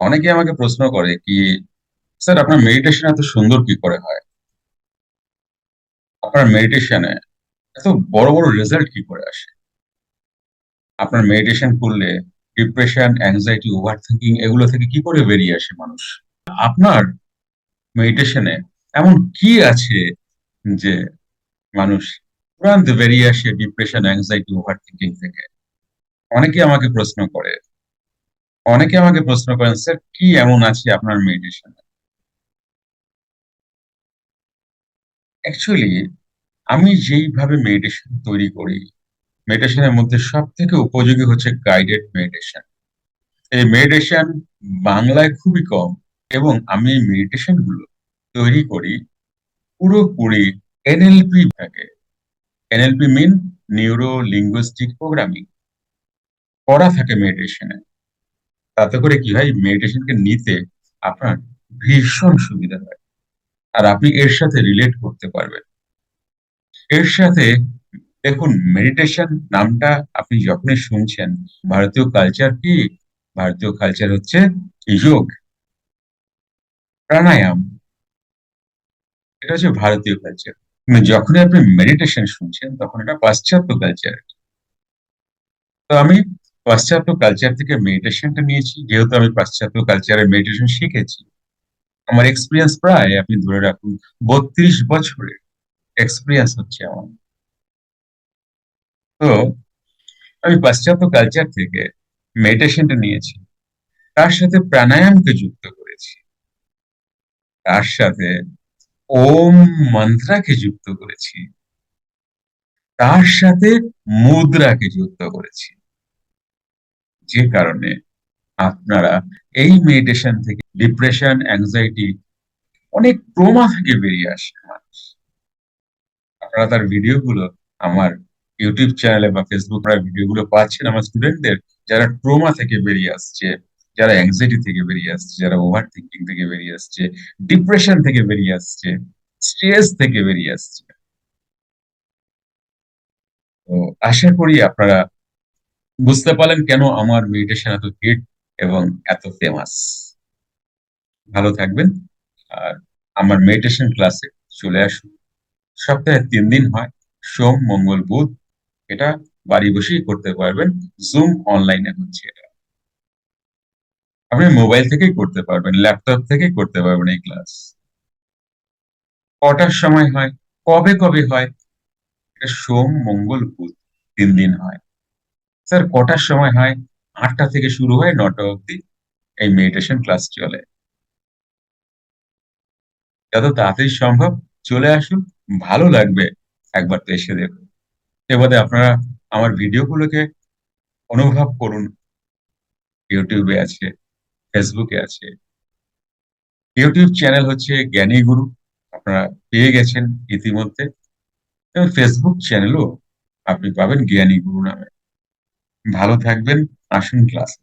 অনেকে আমাকে প্রশ্ন করে কি, স্যার, আপনার মেডিটেশন এত সুন্দর কি করে হয়? আপনার মেডিটেশনে এত বড় বড় রেজাল্ট কি করে আসে? আপনার মেডিটেশন করলে ডিপ্রেশন অ্যাংজাইটি ওভার থিঙ্কিং এগুলো থেকে কি করে বেরিয়ে আসে মানুষ? আপনার মেডিটেশনে এমন কি আছে যে মানুষ তুরন্ত বেরিয়ে আসে ডিপ্রেশন অ্যাংজাইটি ওভার থিঙ্কিং থেকে? অনেকে আমাকে প্রশ্ন করে অনেকে আমাকে প্রশ্ন করেন, স্যার, কি এমন আছে আপনার মেডিটেশনে অ্যাকচুয়ালি আমি যেইভাবে মেডিটেশন তৈরি করি মেডিটেশনের মধ্যে সব থেকে উপযোগী হচ্ছে গাইডেড মেডিটেশন এই মেডিটেশন বাংলায় খুবই কম এবং আমি এই মেডিটেশনগুলো তৈরি করি পুরোপুরি এনএলপি থাকে। NLP mean neuro linguistic programming করা থাকে মেডিটেশনে তাতে করে কি হয়? মেডিটেশনকে নিতে আপনার ভীষণ সুবিধা হয়। আর আপনি এর সাথে রিলেট করতে পারবেন। এর সাথে দেখুন মেডিটেশন নামটা আপনি যখনই শুনছেন, ভারতীয় কালচার কি? ভারতীয় কালচার হচ্ছে যোগ, প্রাণায়াম। এটা হচ্ছে ভারতীয় কালচার যখনই আপনি মেডিটেশন শুনছেন, তখন এটা পাশ্চাত্য কালচার তো আমি পাশ্চাত্য কালচার থেকে মেডিটেশনটা নিয়েছি। যেহেতু আমি পাশ্চাত্য কালচারের মেডিটেশন শিখেছি, আমার এক্সপিরিয়েন্স প্রায়, আপনি ধরে রাখুন, বত্রিশ বছরের এক্সপিরিয়েন্স হচ্ছে আমার। তো, আমি পাশ্চাত্য কালচার থেকে মেডিটেশনটা নিয়েছি। তার সাথে প্রাণায়ামকে যুক্ত করেছি। তার সাথে ওম মন্ত্রাকে যুক্ত করেছি। তার সাথে মুদ্রাকে যুক্ত করেছি। যে কারণে আপনারা এই মেডিটেশন থেকে ডিপ্রেশন অ্যাংজাইটি অনেক ট্রোমা থেকে বেরিয়ে আসে আপনারা তার ভিডিওগুলো আমার ইউটিউব চ্যানেলে বা ফেসবুক ভিডিওগুলো পাচ্ছেন আমার স্টুডেন্টদের যারা ট্রোমা থেকে বেরিয়ে আসছে, যারা অ্যাংজাইটি থেকে বেরিয়ে আসছে, যারা ওভার থিঙ্কিং থেকে বেরিয়ে আসছে ডিপ্রেশন থেকে বেরিয়ে আসছে স্ট্রেস থেকে বেরিয়ে আসছে। তো আশা করি আপনারা বুঝতে পারলেন কেন আমার মেডিটেশন এত হিট এবং এত ফেমাস ভালো থাকবেন। আর আমার মেডিটেশন ক্লাসে চলে আসুন। সপ্তাহে তিন দিন হয়, সোম, মঙ্গল, বুধ। এটা বাড়ি বসেই করতে পারবেন। জুম অনলাইনে হচ্ছে এটা। আপনি মোবাইল থেকেই করতে পারবেন ল্যাপটপ থেকেই করতে পারবেন এই ক্লাস কটার সময় হয়, কবে কবে হয়? এটা সোম, মঙ্গল, বুধ তিন দিন হয়। স্যার, কটার সময় হয়? আটটা থেকে শুরু হয় নটা অব্দি এই মেডিটেশন ক্লাস চলে। যত তাড়াতাড়ি সম্ভব চলে আসুন, ভালো লাগবে একবার তো এসে দেখুন। এবারে আপনারা আমার ভিডিওগুলোকে অনুভব করুন। ইউটিউবে আছে ফেসবুকে আছে। ইউটিউব চ্যানেল হচ্ছে জ্ঞানী গুরু। আপনারা পেয়ে গেছেন ইতিমধ্যে। এবং ফেসবুক চ্যানেলও আপনি পাবেন জ্ঞানী গুরু নামে। ভালো থাকবেন আসুন ক্লাসে